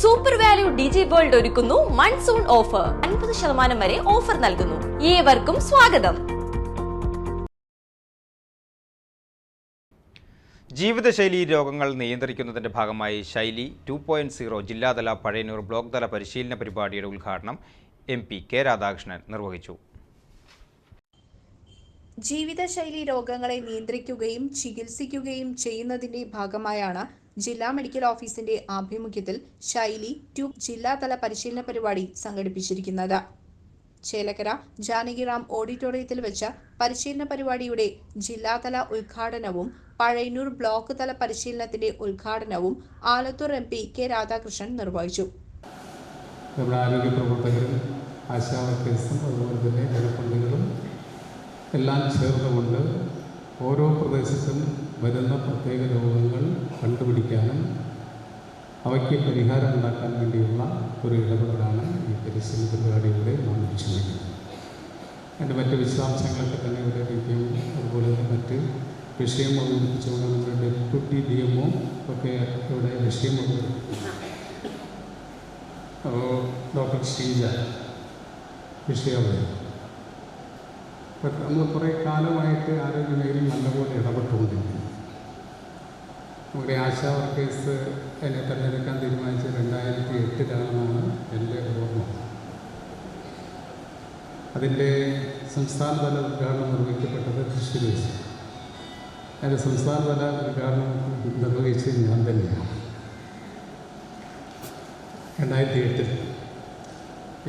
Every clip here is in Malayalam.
സൂപ്പർ വാല്യൂ ഡിജി വേൾഡ് ഒരുക്കുന്നു മൺസൂൺ ഓഫർ അൻപത് ശതമാനം വരെ ഓഫർ നൽകുന്നു. ഏവർക്കും സ്വാഗതം. ജീവിതശൈലി രോഗങ്ങൾ നിയന്ത്രിക്കുന്നതിന്റെ ഭാഗമായി ശൈലി ടു പോയിന്റ് സീറോ ജില്ലാതല പഴയനൂർ ബ്ലോക്ക് തല പരിശീലന പരിപാടിയുടെ ഉദ്ഘാടനം എം പി കെ രാധാകൃഷ്ണൻ നിർവഹിച്ചു. ജീവിതശൈലി രോഗങ്ങളെ നിയന്ത്രിക്കുകയും ചികിത്സിക്കുകയും ചെയ്യുന്നതിന്റെ ഭാഗമായാണ് ജില്ലാ മെഡിക്കൽ ഓഫീസിന്റെ ആഭിമുഖ്യത്തിൽ ശൈലി ടു ജില്ലാതല പരിശീലന പരിപാടി സംഘടിപ്പിച്ചിരിക്കുന്നത്. ചേലക്കര ജാനകിറാം ഓഡിറ്റോറിയത്തിൽ വെച്ച പരിശീലന പരിപാടിയുടെ ജില്ലാതല ഉദ്ഘാടനവും പഴയന്നൂർ ബ്ലോക്ക് തല പരിശീലനത്തിന്റെ ഉദ്ഘാടനവും Alathur M P K Radhakrishnan നിർവഹിച്ചു. നമ്മുടെ ആരോഗ്യ പ്രവർത്തകരും ആശാ അതുപോലെ തന്നെ ജനപ്രതിനിധികളും എല്ലാം ചേർന്നുകൊണ്ട് ഓരോ പ്രദേശത്തും വരുന്ന പ്രത്യേക രോഗങ്ങൾ കണ്ടുപിടിക്കാനും അവയ്ക്ക് പരിഹാരം ഉണ്ടാക്കാൻ വേണ്ടിയുള്ള ഒരു ഇടപെടലാണ് ഈ പരിസ്ഥിതി പരിപാടിയുടെ നാം ലക്ഷ്യമിടുന്നത് അതിന്റെ മറ്റ് വിശദാംശങ്ങളൊക്കെ തന്നെ ഇവിടെ ലഭിക്കും അതുപോലെ തന്നെ മറ്റ് വിഷയം അവതരിപ്പിച്ചുകൊണ്ട് നമ്മുടെ ഡെപ്യൂട്ടി ഡി എം ഒ ഒക്കെ ഇവിടെ വിഷയം അവതരിപ്പിക്കുന്നു ഡോക്ടർ ശ്രീജ വിഷയമായിരുന്നു നമ്മൾ കുറേ കാലമായിട്ട് ആരോഗ്യ മേഖലയിൽ നല്ലപോലെ ഇടപെട്ടുകൊണ്ടിരിക്കുന്നു നമ്മുടെ ആശാ വർക്കേഴ്സ് എന്നെ തിരഞ്ഞെടുക്കാൻ തീരുമാനിച്ച രണ്ടായിരത്തി എട്ടിലാണെന്നാണ് എന്റെ ഓർമ്മ. അതിന്റെ സംസ്ഥാനതല ഉദ്ഘാടനം നിർവഹിക്കപ്പെട്ടത് തൃശ്ശൂർ വെച്ച് അതിന്റെ സംസ്ഥാനതല ഉദ്ഘാടനം നിർവഹിച്ചത് ഞാൻ തന്നെയാണ്. രണ്ടായിരത്തി എട്ടിൽ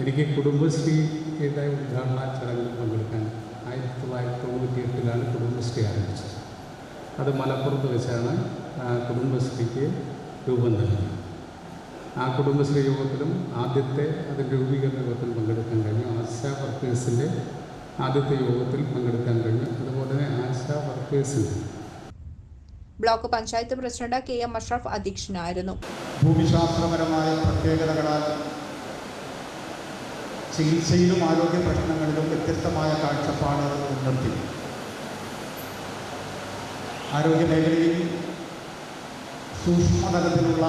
എനിക്ക് കുടുംബശ്രീയുടെ ഉദ്ഘാടന ചടങ്ങിൽ പങ്കെടുക്കാൻ ആയിരത്തി തൊള്ളായിരത്തി തൊണ്ണൂറ്റി എട്ടിലാണ് കുടുംബശ്രീ ആരംഭിച്ചത്. അത് മലപ്പുറത്ത് വെച്ചാണ് കുടുംബശ്രീക്ക് രൂപം നൽകിയത്. ആ കുടുംബശ്രീ യോഗത്തിലും ആദ്യത്തെ അതിന്റെ രൂപീകരണ യോഗത്തിൽ പങ്കെടുക്കാൻ കഴിഞ്ഞു. ആശാ വർക്കേഴ്സിന്റെ ആദ്യത്തെ യോഗത്തിൽ പങ്കെടുക്കാൻ കഴിഞ്ഞു. അതുപോലെ തന്നെ ASHA വർക്കേഴ്സിന്റെ block panchayat president K M Ashraf അധ്യക്ഷനായിരുന്നു. ഭൂമിശാസ്ത്രപരമായ പ്രത്യേകതകളാൽ ചികിത്സയിലും ആരോഗ്യ പ്രശ്നങ്ങളിലും വ്യത്യസ്തമായ മുൻനിർത്തി ആരോഗ്യ മേഖലയിൽ സൂക്ഷ്മതലത്തിലുള്ള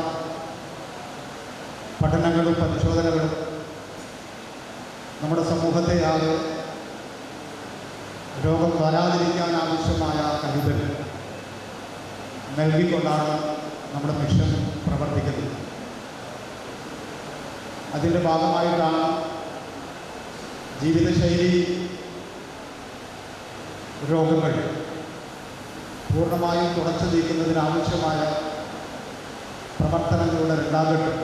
പഠനങ്ങളും പരിശോധനകളും നമ്മുടെ സമൂഹത്തെ ആകെ രോഗം വരാതിരിക്കാൻ ആവശ്യമായ കരുതൽ നൽകിക്കൊണ്ടാണ് നമ്മുടെ മിഷൻ പ്രവർത്തിക്കുന്നത്. അതിന്റെ ഭാഗമായിട്ടാണ് ജീവിതശൈലി രോഗങ്ങൾ പൂർണമായും തുടച്ചു നീക്കുന്നതിനാവശ്യമായ പ്രവർത്തനങ്ങളുടെ രണ്ടാഘട്ടം.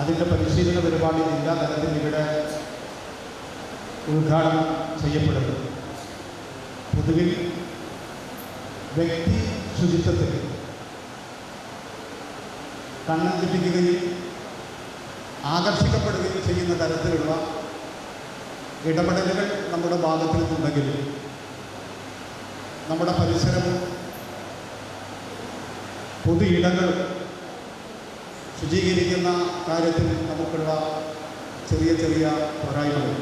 അതിന്റെ പരിശീലന പരിപാടി ജില്ലാ തലത്തിൽ ഇവിടെ ഉദ്ഘാടനം ചെയ്യപ്പെടുന്നു. പൊതുവിൽ വ്യക്തി ശുചിത്വത്തിൽ കണ്ണം തെറ്റിക്കുകയും ആകർഷിക്കപ്പെടുകയും ചെയ്യുന്ന തരത്തിലുള്ള ഇടപെടലുകൾ നമ്മുടെ ഭാഗത്തു നിന്നുണ്ടെങ്കിൽ നമ്മുടെ പരിസരം പൊതു ഇടങ്ങൾ ശുചീകരിക്കുന്ന കാര്യത്തിൽ നമുക്കുള്ള ചെറിയ ചെറിയ പോരായ്മകൾ.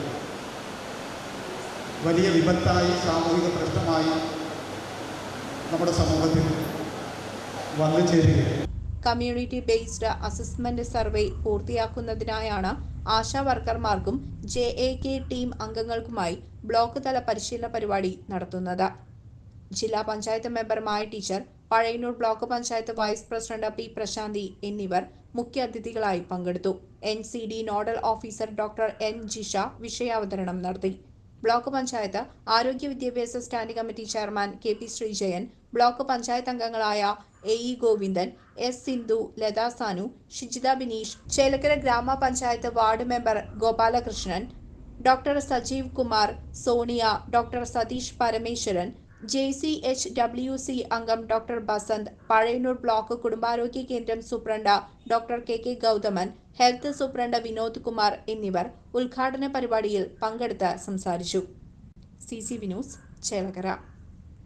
വലിയ വിപത്തായി സാമൂഹിക പ്രശ്നമായി നമ്മുടെ സമൂഹത്തിൽ വന്നു ചേരുകയാണ് കമ്മ്യൂണിറ്റി ബേസ്ഡ് അസസ്മെന്റ് സർവേ പൂർത്തിയാക്കുന്നതിനായാണ് ആശാ വർക്കർമാർക്കും ജെ എ കെ ടീം അംഗങ്ങൾക്കുമായി ബ്ലോക്ക് തല പരിശീലന പരിപാടി നടത്തുന്നത്. ജില്ലാ panchayat മെമ്പറുമായ teacher Pazhayannur block panchayat vice president P Prashanthi എന്നിവർ മുഖ്യാതിഥികളായി പങ്കെടുത്തു. N C D nodal officer doctor N Jisha വിഷയാവതരണം നടത്തി. ബ്ലോക്ക് പഞ്ചായത്ത് ആരോഗ്യ വിദ്യാഭ്യാസ standing committee chairman K P Sreejayan block panchayat അംഗങ്ങളായ A E Govindan S Sindhu Latha Sanu Shijitha Bineesh Chelakkara ഗ്രാമപഞ്ചായത്ത് ward member Gopalakrishnan doctor Sajeev Kumar Sonia doctor Satheesh Parameswaran J C H W C അംഗം ഡോക്ടർ ബസന്ത് പഴയന്നൂർ ബ്ലോക്ക് കുടുംബാരോഗ്യ കേന്ദ്രം superintendent doctor K K Gauthaman health superintendent Vinod Kumar എന്നിവർ ഉദ്ഘാടന പരിപാടിയിൽ പങ്കെടുത്ത് സംസാരിച്ചു. C C news Chelakkara.